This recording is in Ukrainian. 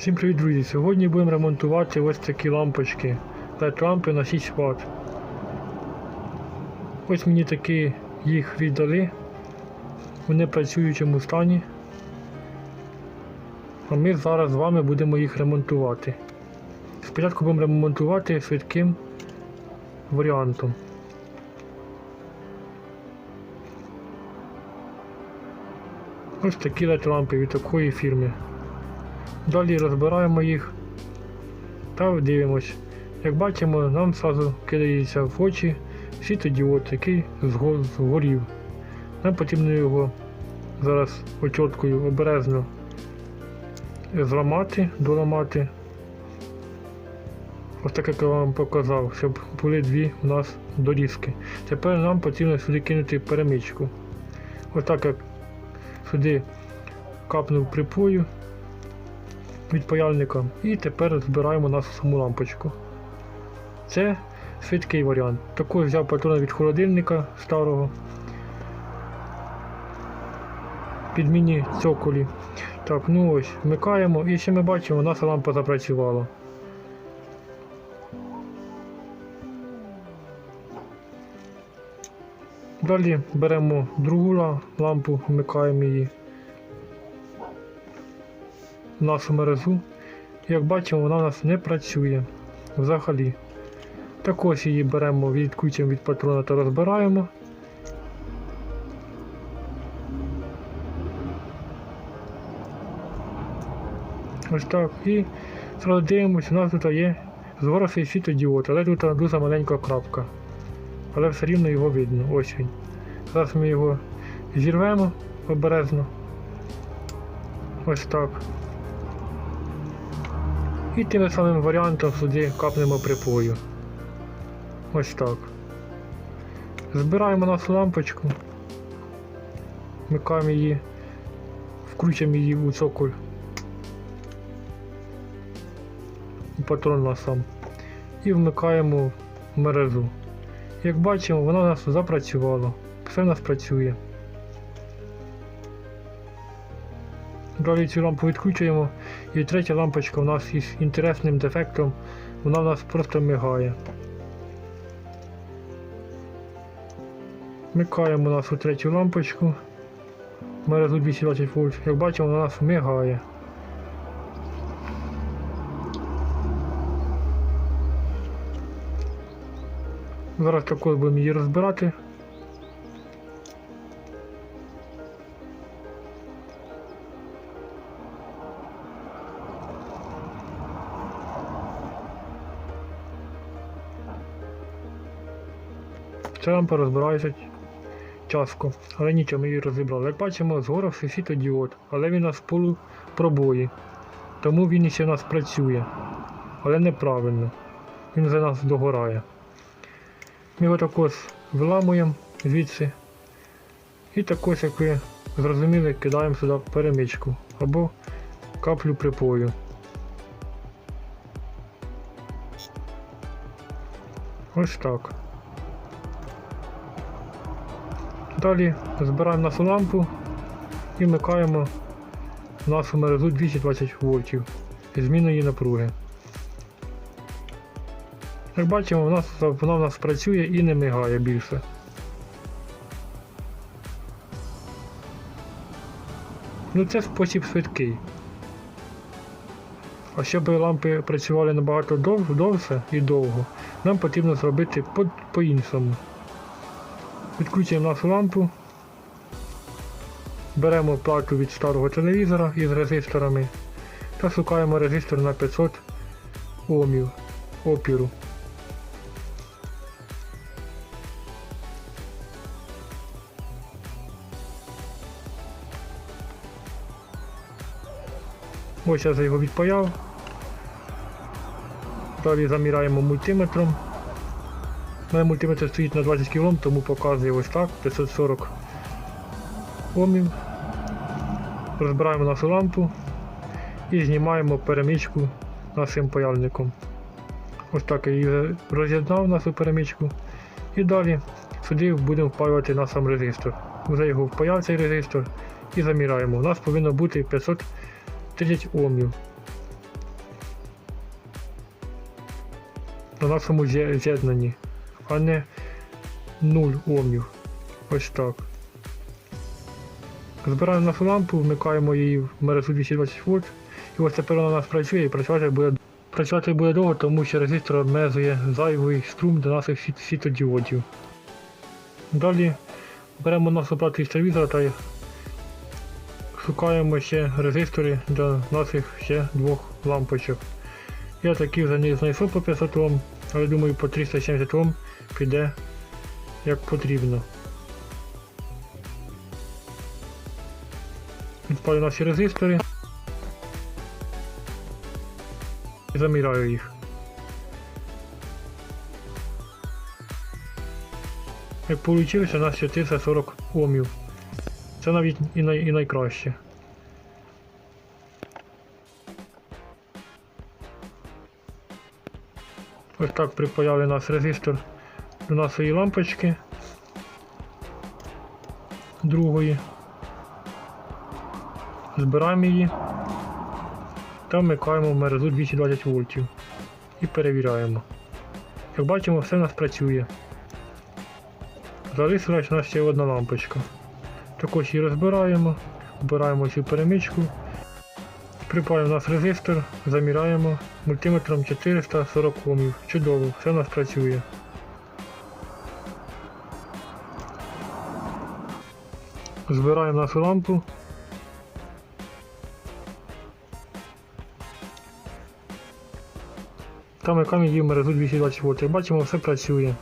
Всім привіт, друзі! Сьогодні будемо ремонтувати ось такі лампочки. LED лампи на 6 Вт. Ось мені такі їх віддали. Вони працюючому стані. А ми зараз з вами будемо їх ремонтувати. Спочатку будемо ремонтувати швидким варіантом. Ось такі LED лампи від такої фірми. Далі розбираємо їх та дивимось. Як бачимо, нам одразу кидається в очі світодіод, який зго- згорів. Нам потрібно його зараз очоткою обережно зламати, доламати. Ось так як я вам показав, щоб були дві у нас дорізки. Тепер нам потрібно сюди кинути перемичку. Ось так як сюди капнув припою від паяльника і тепер збираємо нашу саму лампочку. Це швидкий варіант. Також взяв патрони від холодильника старого. Підміні цоколі. Так, ну ось, вмикаємо і ще ми бачимо, наша лампа запрацювала. Далі беремо другу лампу, вмикаємо її нашу мережу. Як бачимо, вона у нас не працює взагалі. Також її беремо, відкручуємо від патрона та розбираємо. Ось так. І зразу дивимося, у нас тут є згоравший світодіод, але тут дуже маленька крапка. Але все рівно його видно. Ось він. Зараз ми його зірвемо обережно. Ось так. І тим самим варіантом сюди капнемо припою. Ось так. Збираємо нашу лампочку. Вмикаємо її, вкручуємо її у цоколь. У патрон на сам. І вмикаємо в мережу. Як бачимо, вона у нас запрацювала. Все в нас працює. Далі цю лампу відключуємо. І третя лампочка у нас із інтересним дефектом. Вона у нас просто мигає. Вмикаємо нашу третю лампочку. Мережу 220 вольт. Як бачимо, вона у нас мигає. Зараз також будемо її розбирати. Ця лампа розбирається часто, але нічого, ми її розібрали. Як бачимо, згорався світодіод, але він у нас в полупробої. Тому він ще в нас працює. Але неправильно. Він за нас догорає. Ми його також виламуємо звідси. І також, як ви зрозуміли, кидаємо сюди перемичку або каплю припою. Ось так. Далі збираємо нашу лампу і вмикаємо нашу мережу 220 вольтів зі зміною напруги. Як бачимо, вона, вона в нас працює і не мигає більше. Ну це спосіб швидкий. А щоб лампи працювали набагато довше і довго, нам потрібно зробити по- по-іншому. Відключуємо нашу лампу, беремо плату від старого телевізора із резисторами та шукаємо резистор на 500 омів опіру. Ось я його відпаяв. Далі заміряємо мультиметром. У мене мультиметр стоїть на 20 кОм, тому показує ось так, 540 Омів. Розбираємо нашу лампу і знімаємо перемічку нашим паяльником. Ось так я її роз'єднав нашу перемічку. І далі сюди будемо впаювати на сам резистор. Вже його впаяв цей резистор і заміряємо. У нас повинно бути 530 Омів. На нашому з'єднанні а не 0 омів. Ось так. Збираємо нашу лампу, вмикаємо її в мережу 220 вольт. І ось тепер вона у нас працює і працювати буде, працювати буде довго, тому що резистор обмежує зайвий струм до наших світ- світодіодів. Далі беремо наш апарат із телевізора та шукаємо ще резистори для наших ще двох лампочок. Я такі вже не знайшов по 500 Ом, але думаю по 370 Ом піде як потрібно. Відпалю наші резистори. І заміряю їх. Як вийшло, у нас 440 омів. Це навіть і, най, і найкраще. Ось так припаяли наш резистор до нашої лампочки другої. Збираємо її та вмикаємо в мережу 220 вольтів і перевіряємо. Як бачимо, все у нас працює. Залишилась у нас ще одна лампочка. Також її розбираємо, вбираємо цю перемичку, припаємо наш резистор, заміряємо мультиметром 440 Омів. Чудово, все у нас працює. Збираємо нашу лампу. Та вмикаємо її мережу 220 вольт. Як бачимо, все працює.